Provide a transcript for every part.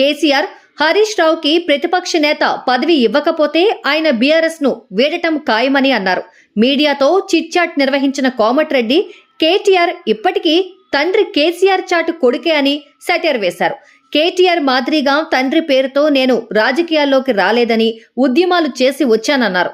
కేసీఆర్ హరీష్ రావుకి ప్రతిపక్ష నేత పదవి ఇవ్వకపోతే ఆయన బీఆర్ఎస్ను వీడటం ఖాయమని అన్నారు. మీడియాతో చిట్ చాట్ నిర్వహించిన కోమటిరెడ్డి కేటీఆర్ ఇప్పటికీ తండ్రి కేసీఆర్ చాటు కొడుకే అని సెటర్ వేశారు. కేటీఆర్ మాదిరిగా తండ్రి పేరుతో నేను రాజకీయాల్లోకి రాలేదని ఉద్యమాలు చేసి వచ్చానన్నారు.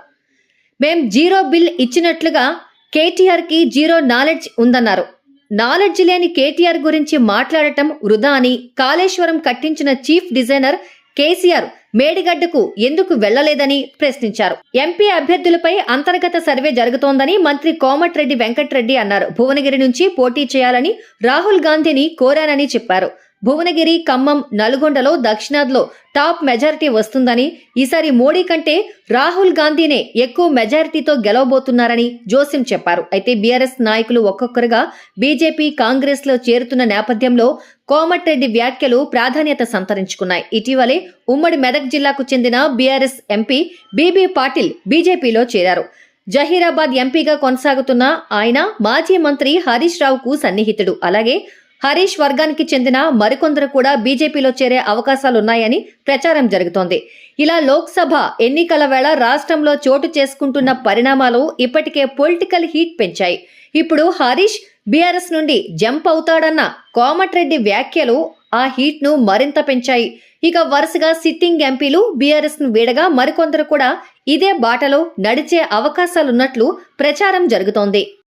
మేం జీరో బిల్ ఇచ్చినట్లుగా కేటీఆర్కి జీరో నాలెడ్జ్ ఉందన్నారు. నాలెడ్జ్ లేని కేటీఆర్ గురించి మాట్లాడటం వృధా అని కాళేశ్వరం కట్టించిన చీఫ్ డిజైనర్ కేసీఆర్ మేడిగడ్డకు ఎందుకు వెళ్ళలేదని ప్రశ్నించారు. ఎంపీ అభ్యర్థులపై అంతర్గత సర్వే జరుగుతోందని మంత్రి కోమటిరెడ్డి వెంకట్రెడ్డి అన్నారు. భువనగిరి నుంచి పోటీ చేయాలని రాహుల్ గాంధీని కోరానని చెప్పారు. భువనగిరి ఖమ్మం నల్గొండలో దక్షిణాదిలో టాప్ మెజారిటీ వస్తుందని ఈసారి మోడీ కంటే రాహుల్ గాంధీనే ఎక్కువ మెజారిటీతో గెలవబోతున్నారని జోసిం చెప్పారు. అయితే బీఆర్ఎస్ నాయకులు ఒక్కొక్కరుగా బీజేపీ కాంగ్రెస్లో చేరుతున్న నేపథ్యంలో కోమటిరెడ్డి వ్యాఖ్యలు ప్రాధాన్యత సంతరించుకున్నాయి. ఇటీవలే ఉమ్మడి మెదక్ జిల్లాకు చెందిన బీఆర్ఎస్ ఎంపీ బీబీ పాటిల్ బీజేపీలో చేరారు. జహీరాబాద్ ఎంపీగా కొనసాగుతున్న ఆయన మాజీ మంత్రి హరీష్ రావుకు సన్నిహితుడు. అలాగే హరీష్ వర్గానికి చెందిన మరికొందరు కూడా బీజేపీలో చేరే అవకాశాలున్నాయని ప్రచారం జరుగుతోంది. ఇలా లోక్సభ ఎన్నికల వేళ రాష్ట్రంలో చోటు చేసుకుంటున్న పరిణామాలు ఇప్పటికే పొలిటికల్ హీట్ పెంచాయి. ఇప్పుడు హరీష్ బీఆర్ఎస్ నుండి జంప్ అవుతాడన్న కోమటిరెడ్డి వ్యాఖ్యలు ఆ హీట్ను మరింత పెంచాయి. ఇక వరుసగా సిట్టింగ్ ఎంపీలు బీఆర్ఎస్ను వీడగా మరికొందరు కూడా ఇదే బాటలో నడిచే అవకాశాలున్నట్లు ప్రచారం జరుగుతోంది.